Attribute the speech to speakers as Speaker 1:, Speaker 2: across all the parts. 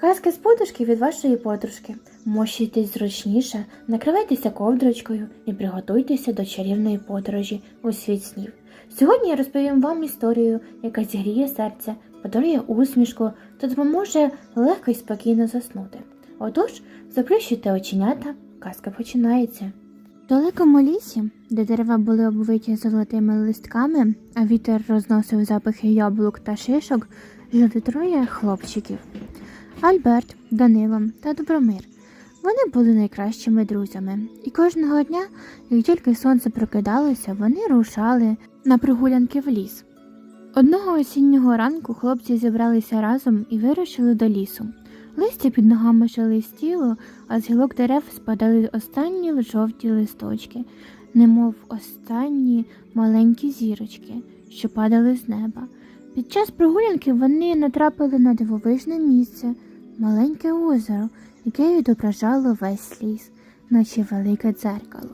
Speaker 1: Казки з подушки від вашої подружки. Мощуйтесь зручніше, накривайтеся ковдрочкою і приготуйтеся до чарівної подорожі у світ снів. Сьогодні я розповім вам історію, яка зігріє серце, подарує усмішку та допоможе легко і спокійно заснути. Отож, заплющуйте оченята, казка починається. В далекому лісі, де дерева були обвиті золотими листками, а вітер розносив запахи яблук та шишок, жили троє хлопчиків. Альберт, Данило та Добромир. Вони були найкращими друзями, і кожного дня, як тільки сонце прокидалося, вони рушали на прогулянки в ліс. Одного осіннього ранку хлопці зібралися разом і вирушили до лісу. Листя під ногами шелестіло, а з гілок дерев спадали останні жовті листочки, немов останні маленькі зірочки, що падали з неба. Під час прогулянки вони натрапили на дивовижне місце, маленьке озеро, яке відображало весь ліс, наче велике дзеркало.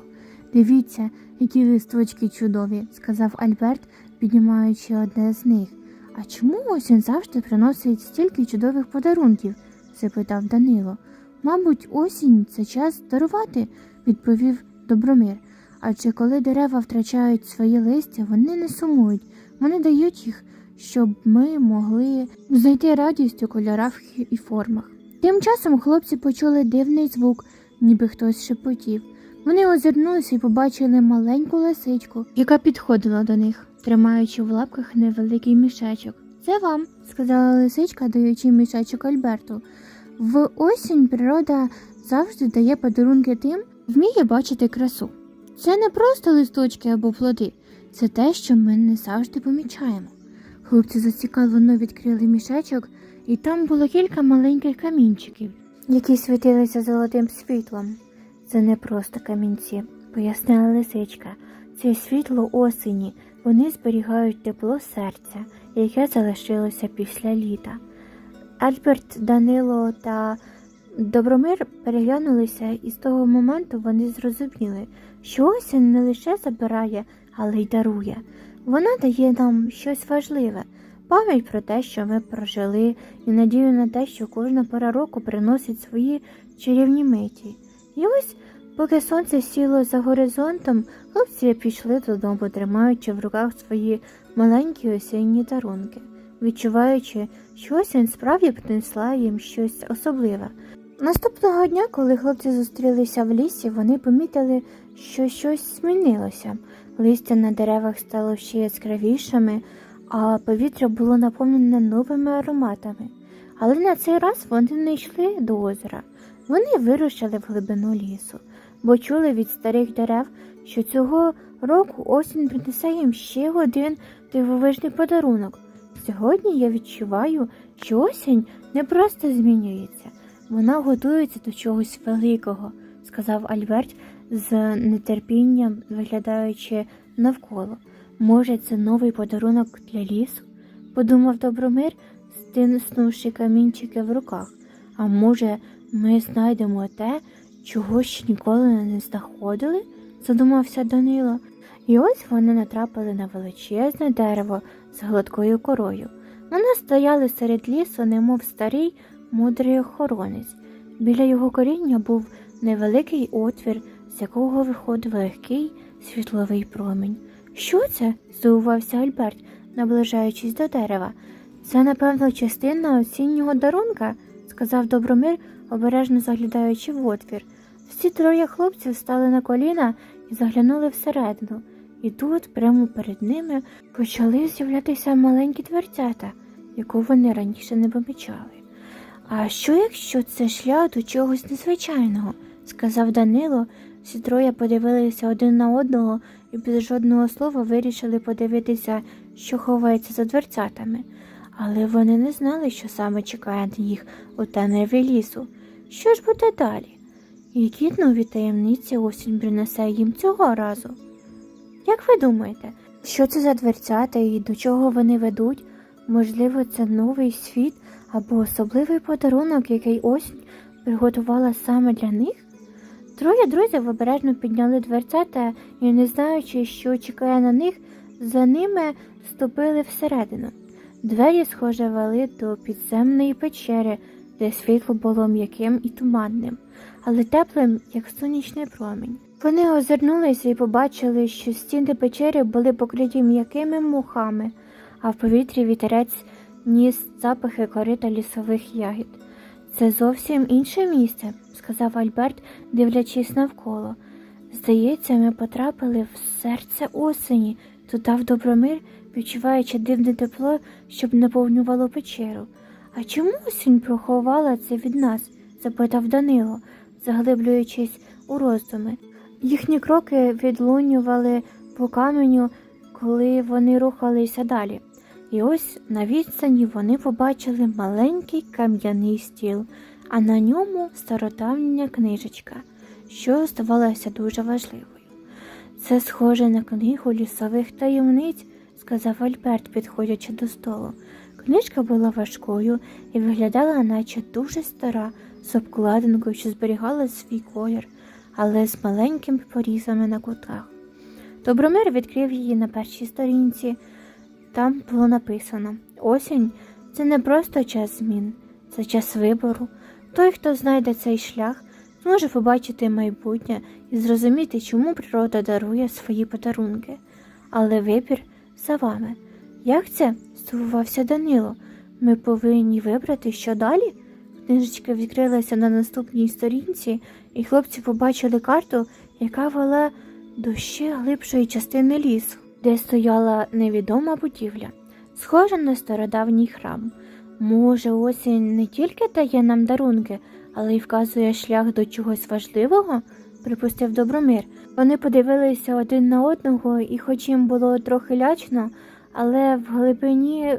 Speaker 1: Дивіться, які листочки чудові, сказав Альберт, піднімаючи одне з них. А чому осінь завжди приносить стільки чудових подарунків? запитав Данило. Мабуть, осінь це час дарувати, відповів Добромир. Адже коли дерева втрачають свої листя, вони не сумують, вони дають їх, щоб ми могли знайти радість у кольорах і формах. Тим часом хлопці почули дивний звук, ніби хтось шепотів. Вони озирнулися і побачили маленьку лисичку, яка підходила до них, тримаючи в лапках невеликий мішечок. Це вам, сказала лисичка, даючи мішечок Альберту. В осінь природа завжди дає подарунки тим, вміє бачити красу. Це не просто листочки або плоди, це те, що ми не завжди помічаємо. Хлопці зацікавлено відкрили мішечок, і там було кілька маленьких камінчиків, які світилися золотим світлом. Це не просто камінці, пояснила лисичка. Це світло осені. Вони зберігають тепло серця, яке залишилося після літа. Альберт, Данило та Добромир переглянулися, і з того моменту вони зрозуміли, що осінь не лише забирає, але й дарує. Вона дає нам щось важливе, пам'ять про те, що ми прожили, і надію на те, що кожна пора року приносить свої чарівні миті. І ось, поки сонце сіло за горизонтом, хлопці пішли додому, тримаючи в руках свої маленькі осінні дарунки, відчуваючи, що осінь справді принесла їм щось особливе. Наступного дня, коли хлопці зустрілися в лісі, вони помітили, що щось змінилося. Листя на деревах стало ще яскравішими, а повітря було наповнене новими ароматами. Але на цей раз вони не йшли до озера. Вони вирушили в глибину лісу, бо чули від старих дерев, що цього року осінь принесе їм ще один дивовижний подарунок. Сьогодні я відчуваю, що осінь не просто змінюється, вона готується до чогось великого, сказав Альберт з нетерпінням виглядаючи навколо. Може, це новий подарунок для лісу? подумав Добромир, стиснувши камінчики в руках. А може, ми знайдемо те, чого ще ніколи не знаходили? задумався Данило. І ось вони натрапили на величезне дерево з гладкою корою. Вони стояли серед лісу, немов старий мудрий охоронець. Біля його коріння був невеликий отвір, з якого виходив легкий світловий промінь. Що це? здивувався Альберт, наближаючись до дерева. Це, напевно, частина осіннього дарунка, сказав Добромир, обережно заглядаючи в отвір. Всі троє хлопців стали на коліна і заглянули всередину. І тут, прямо перед ними, почали з'являтися маленькі дверцята, яку вони раніше не помічали. А що, якщо це шлях до чогось незвичайного? сказав Данило. Всі троє подивилися один на одного і без жодного слова вирішили подивитися, що ховається за дверцятами. Але вони не знали, що саме чекає на їх у темряві лісу. Що ж буде далі? Які нові таємниці осінь принесе їм цього разу? Як ви думаєте, що це за дверцята і до чого вони ведуть? Можливо, це новий світ або особливий подарунок, який осінь приготувала саме для них? Троє друзів обережно підняли дверцята і, не знаючи, що чекає на них, за ними ступили всередину. Двері, схоже, вели до підземної печери, де світло було м'яким і туманним, але теплим, як сонячний промінь. Вони озирнулися і побачили, що стіни печери були покриті м'якими мухами, а в повітрі вітерець ніс запахи корита лісових ягід. Це зовсім інше місце, сказав Альберт, дивлячись навколо. Здається, ми потрапили в серце осені, додав Добромир, відчуваючи дивне тепло, щоб наповнювало печеру. А чому осінь проховала це від нас? запитав Данило, заглиблюючись у роздуми. Їхні кроки відлунювали по каменю, коли вони рухалися далі. І ось на відстані вони побачили маленький кам'яний стіл, а на ньому стародавня книжечка, що здавалася дуже важливою. Це схоже на книгу лісових таємниць, сказав Альберт, підходячи до столу. Книжка була важкою і виглядала, наче дуже стара, з обкладинкою, що зберігала свій колір, але з маленькими порізами на кутах. Добромир відкрив її на першій сторінці. Там було написано: осінь це не просто час змін, це час вибору. Той, хто знайде цей шлях, зможе побачити майбутнє і зрозуміти, чому природа дарує свої подарунки. Але вибір за вами. Як це? здивувався Данило. Ми повинні вибрати, що далі? Книжечка відкрилася на наступній сторінці, і хлопці побачили карту, яка вела до ще глибшої частини лісу, де стояла невідома будівля, схожа на стародавній храм. Може, осінь не тільки дає нам дарунки, але й вказує шлях до чогось важливого, припустив Добромир. Вони подивилися один на одного, і, хоч їм було трохи лячно, але в глибині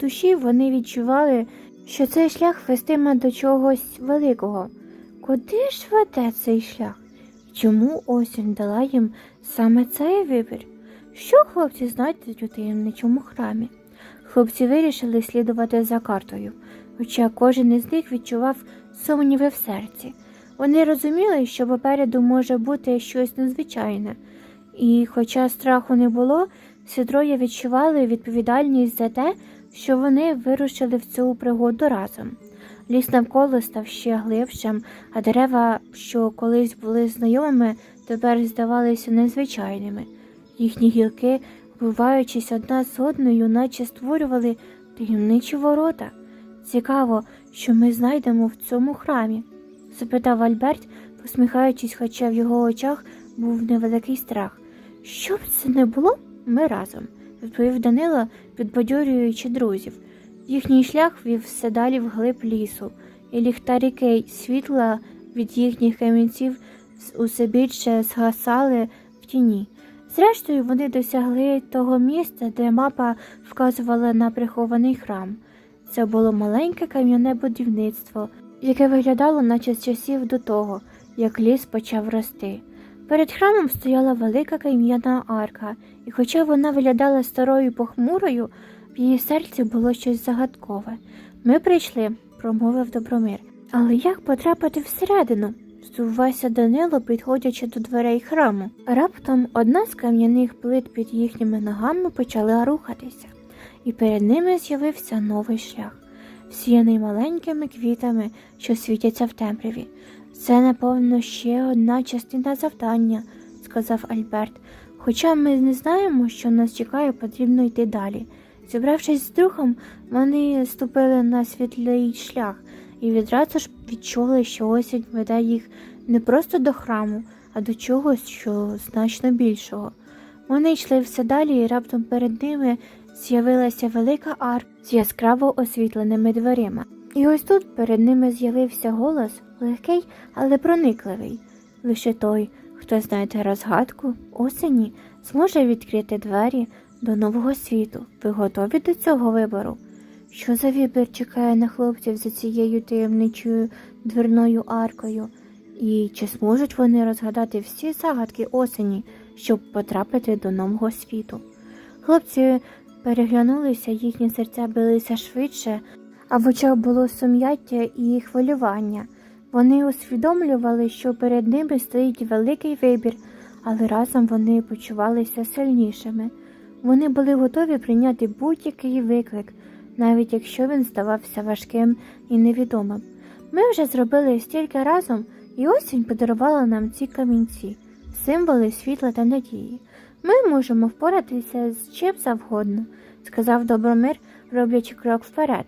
Speaker 1: душі вони відчували, що цей шлях вестиме до чогось великого. Куди ж веде цей шлях? Чому осінь дала їм саме цей вибір? Що хлопці знайдуть у таємничому храмі? Хлопці вирішили слідувати за картою, хоча кожен із них відчував сумніви в серці. Вони розуміли, що попереду може бути щось незвичайне, і, хоча страху не було, всі троє відчували відповідальність за те, що вони вирушили в цю пригоду разом. Ліс навколо став ще глибшим, а дерева, що колись були знайомими, тепер здавалися незвичайними. Їхні гілки, вбиваючись одна з одною, наче створювали таємничі ворота. Цікаво, що ми знайдемо в цьому храмі? запитав Альберт, посміхаючись, хоча в його очах був невеликий страх. Що б це не було, ми разом, відповів Данило, підбадьорюючи друзів. Їхній шлях вів все далі вглиб лісу, і ліхтарики світла від їхніх камінців усе більше згасали в тіні. Зрештою, вони досягли того місця, де мапа вказувала на прихований храм. Це було маленьке кам'яне будівництво, яке виглядало наче з часів до того, як ліс почав рости. Перед храмом стояла велика кам'яна арка, і хоча вона виглядала старою похмурою, в її серці було щось загадкове. Ми прийшли, промовив Добромир. Але як потрапити всередину? Здивувався Данило, підходячи до дверей храму. Раптом одна з кам'яних плит під їхніми ногами почала рухатися, і перед ними з'явився новий шлях, всіяний маленькими квітами, що світяться в темряві. Це, напевно, ще одна частина завдання, сказав Альберт. Хоча ми не знаємо, що нас чекає, потрібно йти далі. Зібравшись з другом, вони ступили на світлий шлях і відразу ж відчули, що осінь веде їх не просто до храму, а до чогось, що значно більшого. Вони йшли все далі, і раптом перед ними з'явилася велика арка з яскраво освітленими дверима. І ось тут перед ними з'явився голос, легкий, але проникливий. Лише той, хто знайде розгадку осені, зможе відкрити двері до нового світу. Ви готові до цього вибору? Що за вибір чекає на хлопців за цією таємничою дверною аркою? І чи зможуть вони розгадати всі загадки осені, щоб потрапити до нового світу? Хлопці переглянулися, їхні серця билися швидше, а в очах було сум'яття і хвилювання. Вони усвідомлювали, що перед ними стоїть великий вибір, але разом вони почувалися сильнішими. Вони були готові прийняти будь-який виклик, навіть якщо він здавався важким і невідомим. Ми вже зробили стільки разом, і осінь подарувала нам ці камінці, символи світла та надії. Ми можемо впоратися з чим завгодно, сказав Добромир, роблячи крок вперед.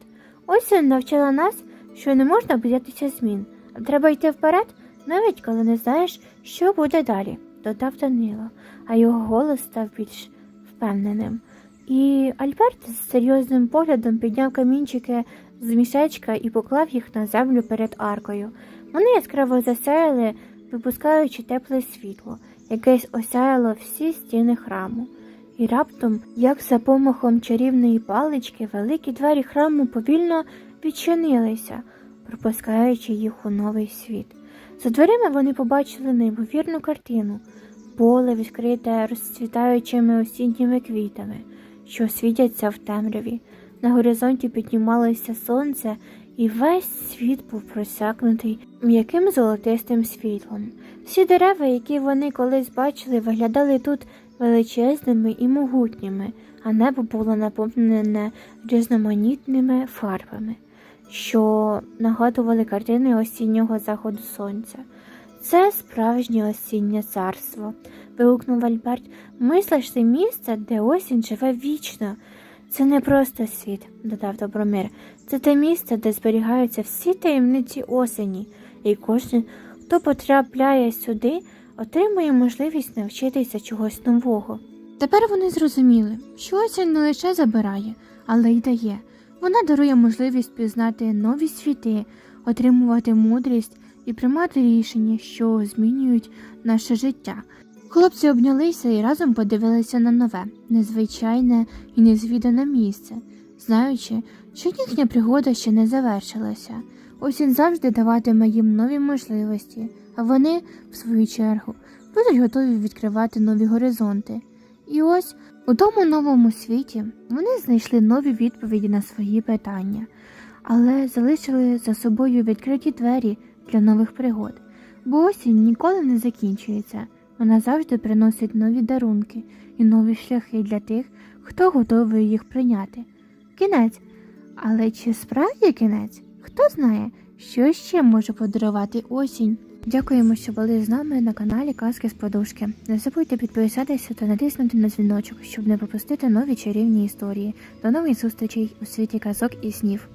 Speaker 1: Осінь навчила нас, що не можна боятися змін, а треба йти вперед, навіть коли не знаєш, що буде далі, додав Данило, а його голос став більш впевненим. І Альберт з серйозним поглядом підняв камінчики з мішечка і поклав їх на землю перед аркою. Вони яскраво засяяли, випускаючи тепле світло, яке осяяло всі стіни храму. І раптом, як за помахом чарівної палички, великі двері храму повільно відчинилися, пропускаючи їх у новий світ. За дверима вони побачили неймовірну картину поле відкрите розцвітаючими осінніми квітами, що світяться в темряві. На горизонті піднімалося сонце, і весь світ був просякнутий м'яким золотистим світлом. Всі дерева, які вони колись бачили, виглядали тут величезними і могутніми, а небо було наповнене різноманітними фарбами, що нагадували картини осіннього заходу сонця. Це справжнє осіннє царство, вигукнув Альберт. Мислиш це місце, де осінь живе вічно. Це не просто світ, додав Добромир. Це те місце, де зберігаються всі таємниці осені, і кожен, хто потрапляє сюди, отримує можливість навчитися чогось нового. Тепер вони зрозуміли, що осінь не лише забирає, але й дає. Вона дарує можливість пізнати нові світи, отримувати мудрість і приймати рішення, що змінюють наше життя. Хлопці обнялися і разом подивилися на нове, незвичайне і незвідане місце, знаючи, що їхня пригода ще не завершилася. Осінь завжди даватиме їм нові можливості, а вони, в свою чергу, будуть готові відкривати нові горизонти. І ось у тому новому світі вони знайшли нові відповіді на свої питання, але залишили за собою відкриті двері для нових пригод. Бо осінь ніколи не закінчується. Вона завжди приносить нові дарунки і нові шляхи для тих, хто готовий їх прийняти. Кінець. Але чи справді кінець? Хто знає, що ще може подарувати осінь? Дякуємо, що були з нами на каналі Казки з Подушки. Не забудьте підписатися та натиснути на дзвіночок, щоб не пропустити нові чарівні історії. До нових зустрічей у світі казок і снів.